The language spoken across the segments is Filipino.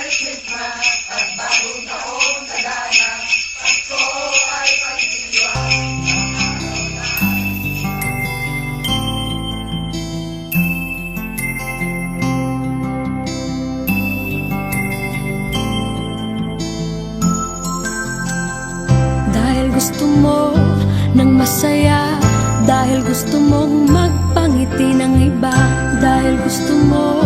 Dahil gusto mo ng masaya Dahil gusto mong magpangiti ng iba Dahil gusto mo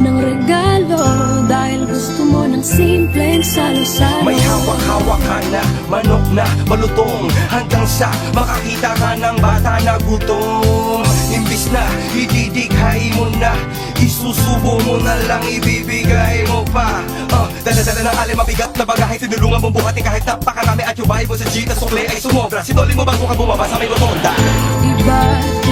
ng regalo Dahil gusto mo ng simpleng salo-salo. May hawak-hawak ka na Manok na malutong. Hanggang sa makakita ka ng bata na gutom. Imbis na ididighay mo na Isusubo mo na lang ibibigay mo pa. Uh, Dala-dala ng alim mabigat na bagahe. Tinulungan mong buhatin kahit napakarami At yung bahay mo sa Gita sukle ay sumobra. Sinuli mo bago ka bumaba sa may rotonda Iba't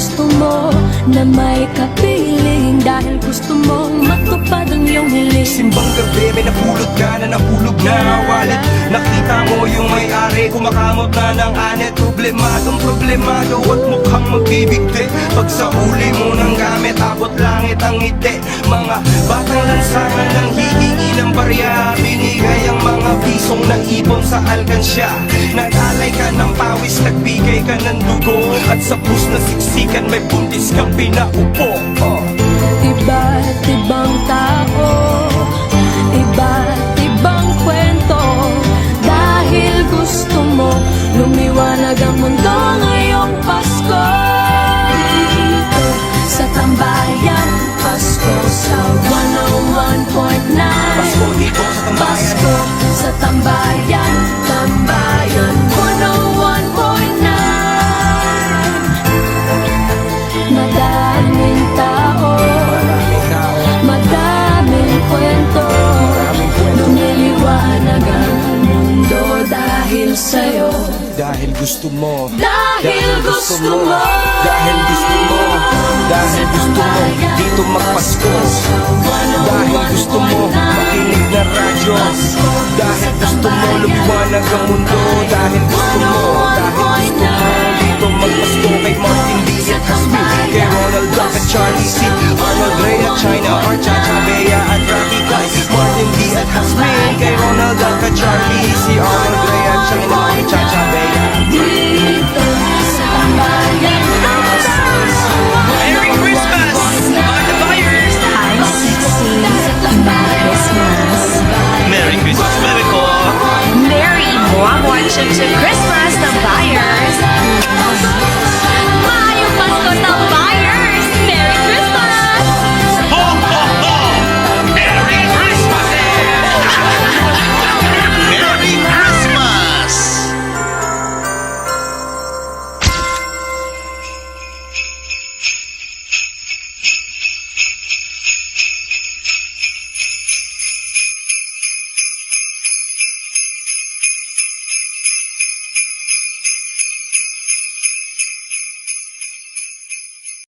gusto mo na may kapiling? Dahil gusto mo matupad ang iyong hiling. Simbang gabi, may napulot ka na napulog na wallet. Nakita mo yung may-ari, kumakamot na ng anet. Problemadong problemado at mukhang magbibigti Pag sa uli mo ng gamit, abot langit ang ngiti. Mga batang lansangan ng hihingi ng barya Binigay ang mga pisong naipon sa alkansya. Nag-alay ka ng pawis, nagbigay ka ng dugo. At sa pus na siksikan, may buntis kang pinaupo. Oh. Iba't ibang tao Iba't ibang kwento. Dahil gusto mo Lumiwanag ang mundo ngayong Pasko. Dito sa tambayan Pasko sa 101.9 Pasko dito sa tambayan. Pasko sa Tambayan gusto mo. Dahil gusto mo. Dahil gusto mo. Dahil gusto mo. Dito magpasko. Dahil gusto mo. Makinig na radyo. Dahil gusto mo. Lumiwanag ang mundo. Dahil gusto mo. Dahil gusto mo. Dito magpasko. Kay Martin D. at Hasmin Kay Ronald Duck at Charlie C. Arnold Ray at China Or Chacha Bea at Rocky Guy Martin D. at Hasmin Kay Ronald Duck at Charlie C. Arnold